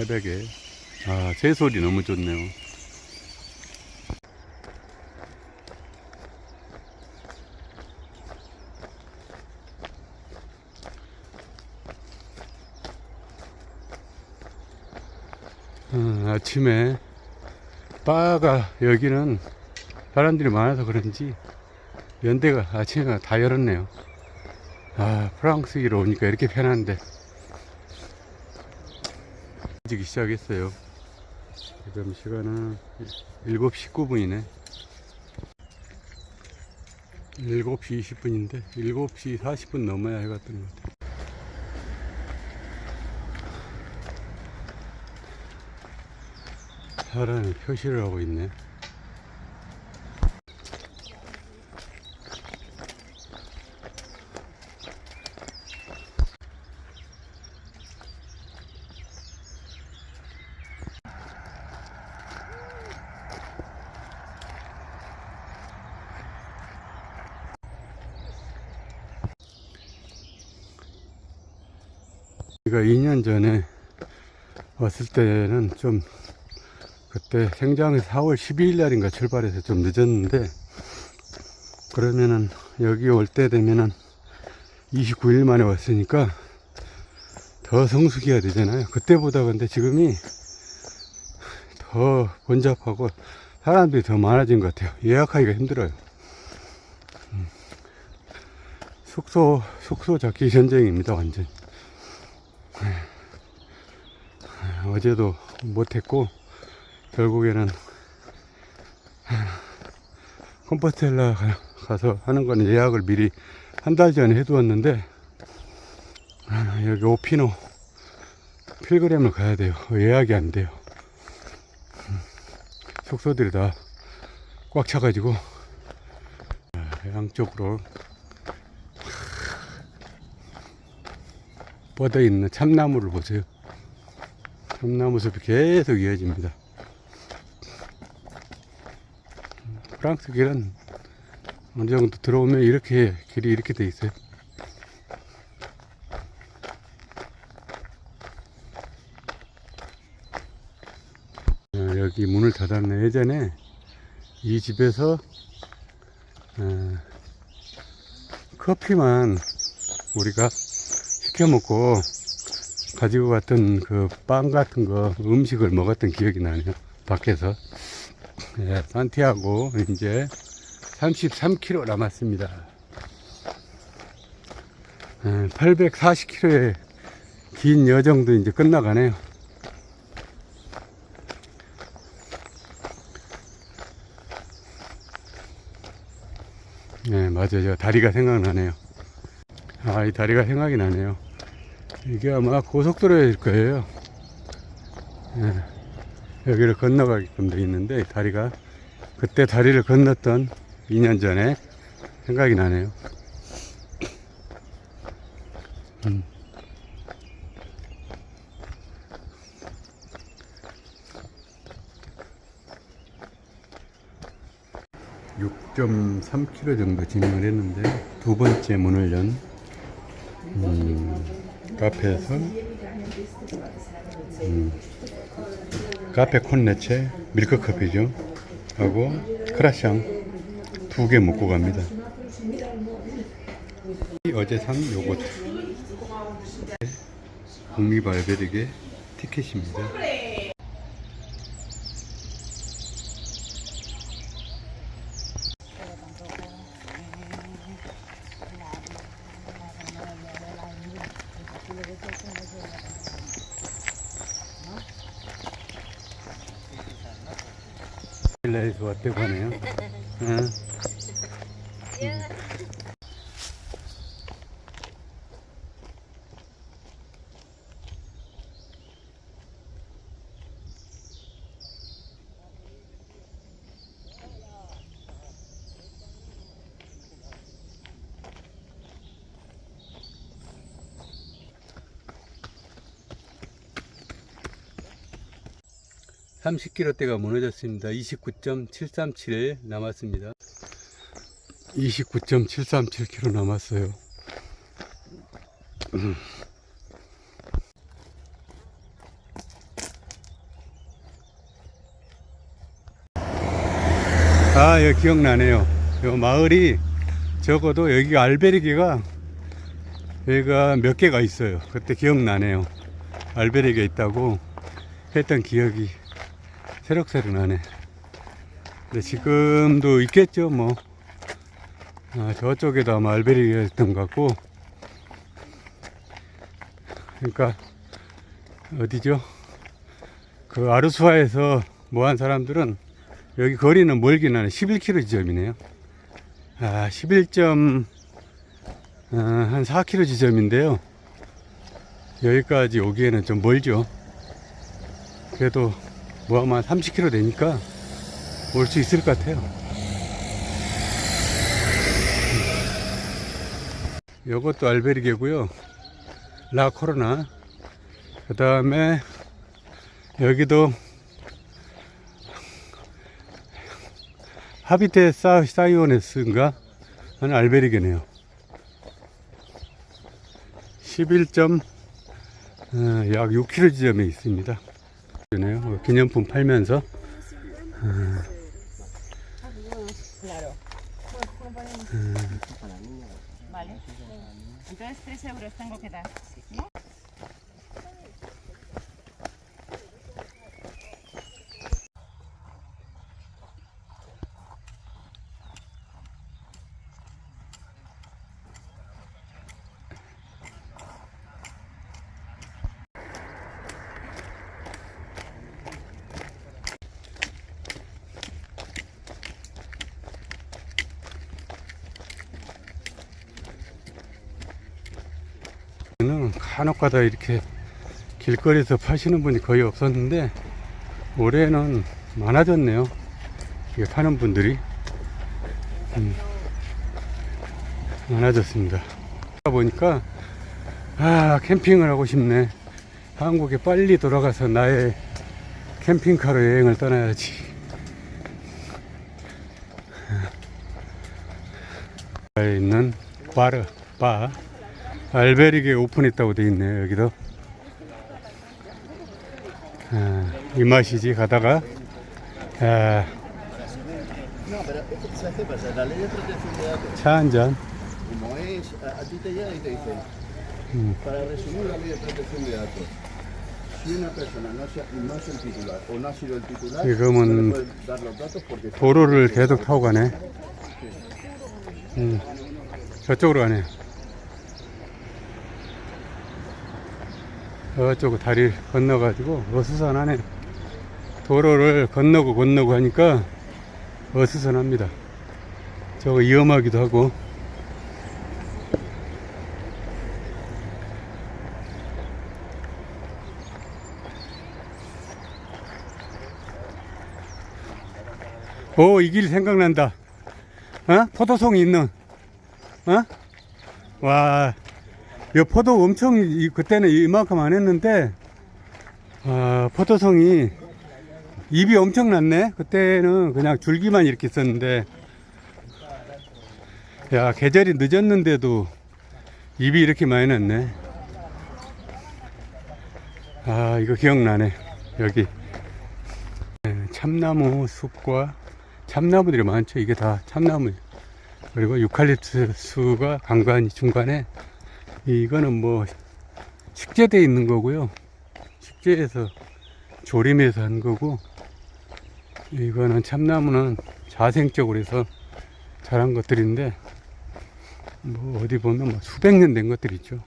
새벽에. 아, 새소리 너무 좋네요. 음, 아침에 바가 여기는 사람들이 많아서 그런지 연대가 아침에 다 열었네요. 아, 프랑스기로 오니까 이렇게 편한데. 지기 시작했어요. 지금 시간은 7시 19분이네. 7시 20분인데, 7시 40분 넘어야 해갔던 것 같아요. 사람이 표시를 하고 있네. 제가 2년 전에 왔을 때는 좀 그때 생장에서 4월 12일 날인가 출발해서 좀 늦었는데 그러면은 여기 올 때 되면은 29일 만에 왔으니까 더 성수기가 되잖아요. 그때보다 근데 지금이 더 번잡하고 사람들이 더 많아진 것 같아요. 예약하기가 힘들어요. 음. 숙소, 숙소 잡기 전쟁입니다, 완전. 어제도 못했고, 결국에는 컴포스텔라 가- 가서 하는 거는 예약을 미리 한 달 전에 해두었는데 아, 여기 오피노 필그램을 가야 돼요. 예약이 안 돼요. 음, 숙소들이 다 꽉 차가지고 아, 양쪽으로 뻗어 있는 참나무를 보세요 참나무 숲이 계속 이어집니다 프랑스 길은 어느 정도 들어오면 이렇게 길이 이렇게 돼 있어요. 어, 여기 문을 닫았네. 예전에 이 집에서 어, 커피만 우리가 시켜 먹고 가지고 갔던 그 빵 같은 거 음식을 먹었던 기억이 나네요. 밖에서. 예, 산티아고 이제 33km 남았습니다. 840km의 긴 여정도 이제 끝나가네요. 네, 맞아요. 저 다리가 생각나네요. 아, 이 다리가 생각이 나네요. 이게 아마 고속도로일 거예요. 예. 여기를 건너가게끔 돼 있는데 다리가 그때 다리를 건넜던 2년 전에 생각이 나네요. 음. (6.3km) 정도 진행을 했는데 두 번째 문을 연 음, 카페에서? 음, 카페 콘네체 밀크 커피죠. 하고 크라샹 두 개 먹고 갑니다. 어제 산 요거트. 국립알베르게 티켓입니다 पिल्ला इस बात पे बने हैं 30km대가 무너졌습니다. 29.737 남았습니다. 29.737km 남았어요. 아, 여기 기억나네요. 요 마을이 적어도 여기 알베르기가 여기가 몇 개가 있어요. 그때 기억나네요. 알베르기가 있다고 했던 기억이 새록새록 나네. 근데 지금도 있겠죠, 뭐. 아, 아마 알베르게가 있던 것 같고. 그러니까, 어디죠? 그 아르수아에서 뭐 한 사람들은 여기 거리는 멀긴 하네. 11km 지점이네요. 아, 11점, 어, 한 4km 지점인데요. 여기까지 오기에는 좀 멀죠. 그래도 뭐 아마 30km 되니까 올 수 있을 것 같아요. 요것도 알베르게고요. 라 코로나. 그 다음에 여기도 하비테 사, 사이오네스인가 하는 알베르게네요. 11점 어, 약 6km 지점에 있습니다. 그러네요. 기념품 팔면서 Claro. Vale. Entonces 3 euros tengo que dar. ¿no? 는 간혹가다 이렇게 길거리에서 파시는 분이 거의 없었는데 올해는 많아졌네요. 이게 파는 분들이 음, 많아졌습니다. 보니까 아 캠핑을 하고 싶네. 한국에 빨리 돌아가서 나의 캠핑카로 여행을 떠나야지. 에 있는 바르 바 알베르게 오픈했다고 돼 있네요 여기도 아, 이 맛이지 가다가 아, 차 한잔 지금은 도로를 계속 타고 가네 음, 저쪽으로 가네 저쪽으로 다리를 건너가지고 어수선하네 도로를 건너고 건너고 하니까 어수선합니다 저거 위험하기도 하고 오, 이 길 생각난다. 어? 포도송이 있는. 어? 와, 이 포도 엄청, 이- 그때는 이만큼 안 했는데, 아, 포도송이 입이 엄청 났네. 그때는 그냥 줄기만 이렇게 있었는데, 야, 계절이 늦었는데도 입이 이렇게 많이 났네. 아, 이거 기억나네. 여기. 네, 참나무 숲과 참나무들이 많죠. 이게 다 참나무. 그리고 유칼립투스가 간간히 중간에 이거는 뭐 식재되어 있는 거고요. 식재해서 조림해서 한 거고 이거는 참나무는 자생적으로 해서 자란 것들인데 뭐 어디 보면 뭐 수백 년 된 것들 있죠.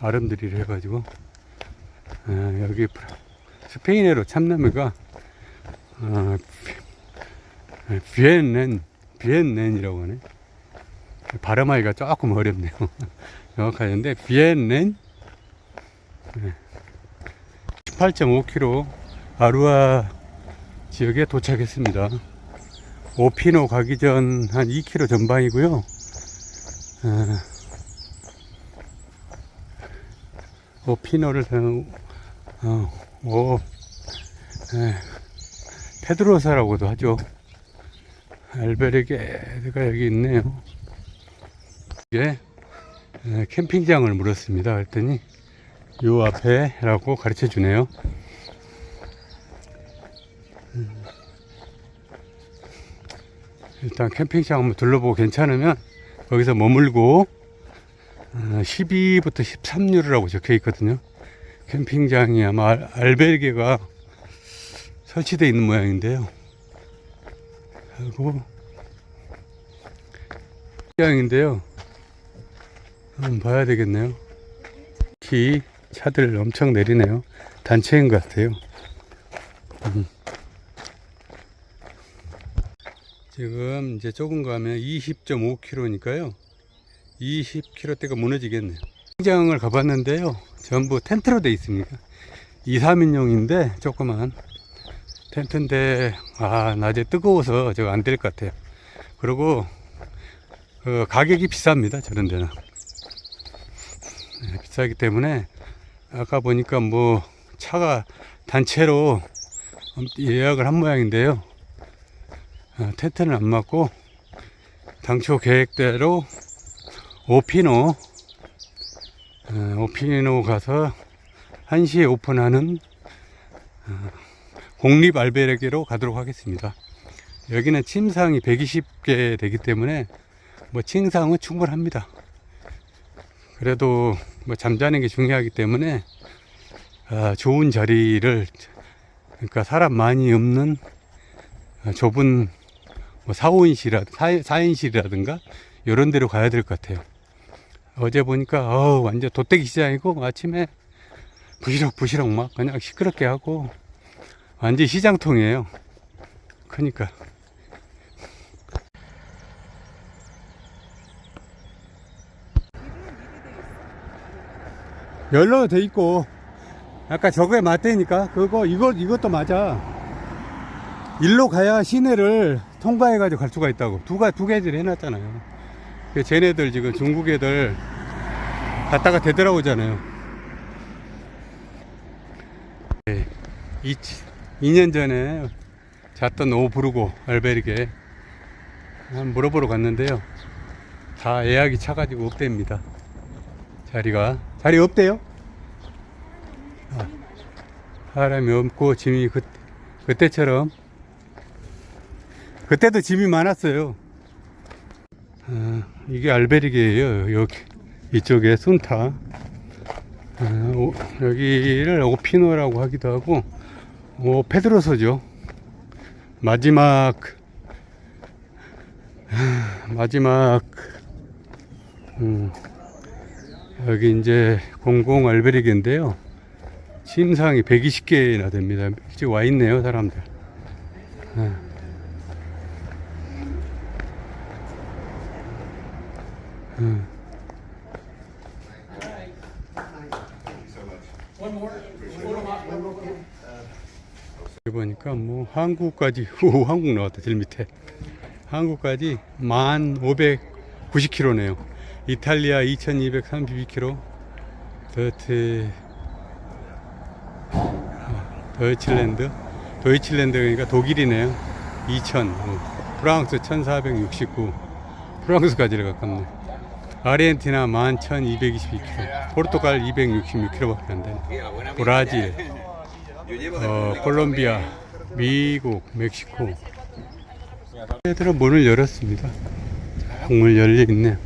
아름드리를 해가지고 아, 여기 스페인어로 참나무가 어, 비엔넨, 비엔넨이라고 하네. 발음하기가 조금 어렵네요. 정확하는데, 비엔넨. 18.5km 아루아 지역에 도착했습니다. 오피노 가기 전 한 2km 전방이고요. 어, 오피노를, 어, 오, 에, 페드로사라고도 하죠. 알베르게가 여기 있네요. 이게 에, 캠핑장을 물었습니다. 그랬더니 요 앞에라고 가르쳐 주네요. 음. 일단 캠핑장 한번 둘러보고 괜찮으면 거기서 머물고 어, 12부터 13유로라고 적혀 있거든요. 캠핑장이 아마 알- 알베르게가 설치되어 있는 모양인데요. 그리고 캠핑장인데요. 한번 봐야 되겠네요. 키 차들 엄청 내리네요. 단체인 것 같아요. 음. 지금 이제 조금 가면 20.5km니까요. 20km대가 무너지겠네요. 장을 가봤는데요. 전부 텐트로 돼 있습니다. 2, 3인용인데 조그만 텐트인데 아 낮에 뜨거워서 저거 안될 것 같아요. 그리고 그 가격이 비쌉니다. 저런 데는 네, 비싸기 때문에 아까 보니까 뭐 차가 단체로 예약을 한 모양인데요. 어, 텐트는 안 맞고 당초 계획대로 오피노 어, 오피노 가서 1시에 오픈하는 어, 공립 알베르게로 가도록 하겠습니다. 여기는 침상이 120개 되기 때문에 뭐 침상은 충분합니다. 그래도 뭐 잠자는 게 중요하기 때문에 아, 좋은 자리를 그러니까 사람 많이 없는 아, 좁은 뭐 4, 5인실이라 4, 인실이라든가 이런 데로 가야 될 것 같아요. 어제 보니까 어 완전 도떼기 시장이고 아침에 부시럭 부시럭 막 그냥 시끄럽게 하고 완전 시장통이에요. 그러니까 연로가 돼 있고 아까 저거에 맞대니까 그거 이거 이것도 맞아. 일로 가야 시내를 통과해 가지고 갈 수가 있다고 두가 두 개를 해놨잖아요. 그 쟤네들 지금 중국 애들 갔다가 되돌아오잖아요. 네, 2년 전에 잤던 오브르고 알베르게 한 물어보러 갔는데요. 다 예약이 차가지고 없답니다. 자리가 자리 없대요. 아, 사람이 없고 짐이 그, 그때처럼 그때도 짐이 많았어요. 아, 이게 알베르게예요. 여기 이쪽에 순타. 아, 오- 여기를 오피노라고 하기도 하고 오 페드로소죠. 마지막 아, 마지막 음, 여기 이제 공공 알베르게인데요. 침상이 120개나 됩니다. 일찍 와 있네요, 사람들. 아. 음. 여기 보니까 뭐 한국까지 오 한국 나왔다 제일 밑에 한국까지 1590km네요 이탈리아 2232km 더트 아, 더이칠랜드 도이칠랜드 그러니까 독일이네요 2000 어, 프랑스 1469 프랑스까지 가깝네 아르헨티나 11,222km, 포르투갈 266km밖에 안 되네. 브라질, 어, 콜롬비아, 미국, 멕시코. 애들은 문을 열었습니다. 쫙문 열려 있네요.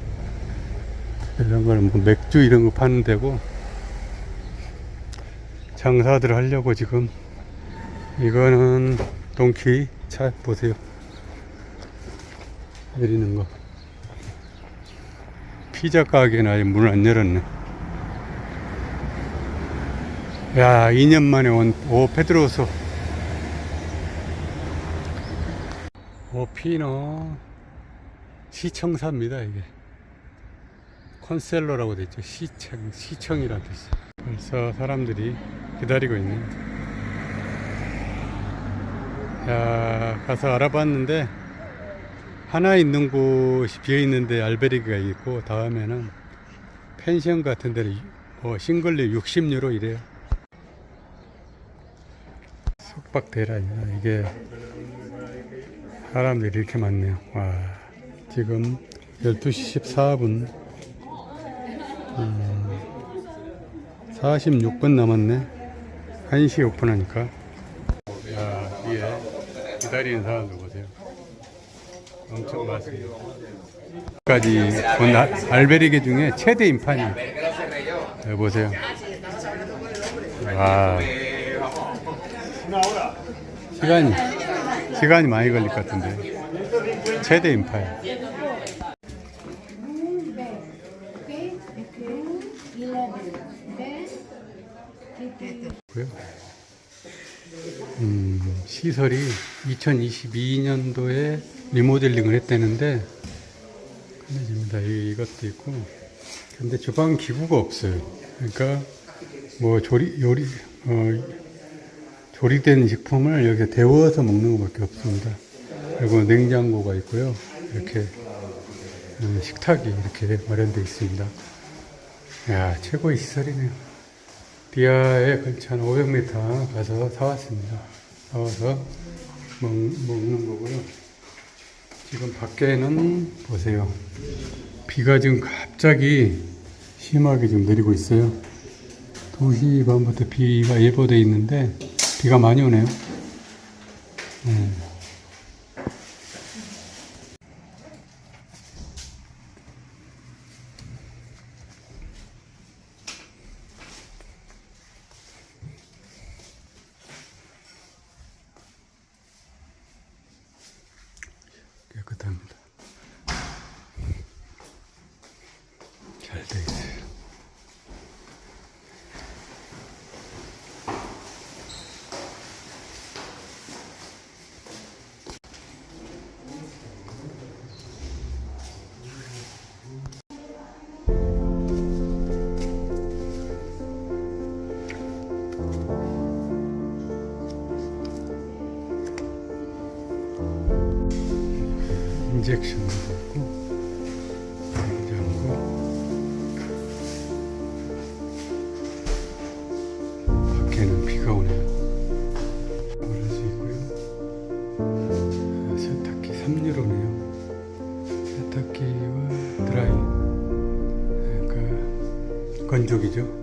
이런 거는 뭐 맥주 이런 거 파는 데고 장사들 하려고 지금 이거는 동키 차 보세요. 내리는 거. 피자 가게는 아직 문을 안 열었네. 야, 2년 만에 온, 오, 페드로소. 오 피노. 시청사입니다, 이게. 컨셀러라고 돼 있죠. 시청, 시청이라는 뜻이. 벌써 사람들이 기다리고 있네. 야, 가서 알아봤는데, 하나 있는 곳이 비어 있는데 알베르기가 있고 다음에는 펜션 같은 데는 뭐 싱글리 60유로 이래요. 숙박 대란이야 이게 사람들이 이렇게 많네요. 와 지금 12시 14분 음, 46분 남았네. 1시 오픈하니까 야 위에 기다리는 사람들 보세요. 엄청 많습니다. 까지 본 아- 알베리게 중에 최대 인판이에요. 여기 보세요. 와. 시간이 시간이 많이 걸릴 것 같은데 최대 인파예요. 고요. 음, 시설이 2022년도에 리모델링을 했다는데. 이- 이것도 있고 근데 주방 기구가 없어요. 그러니까 뭐 조리 요리 어, 조리된 식품을 여기서 데워서 먹는 것밖에 없습니다. 그리고 냉장고가 있고요. 이렇게 음, 식탁이 이렇게 마련되어 있습니다. 야 최고의 시설이네요. 비아에 근처 한 500m 가서 사왔습니다. 사와서 먹, 먹는 거고요. 지금 밖에는 보세요. 비가 지금 갑자기 심하게 좀 내리고 있어요. 2시 반부터 비가 예보돼 있는데 비가 많이 오네요. 네. 인젝션도 있고 냉장고 밖에는 비가 오네요. 있고요. 아, 세탁기 3유로네요. 세탁기와 드라이 그러니까 건조기죠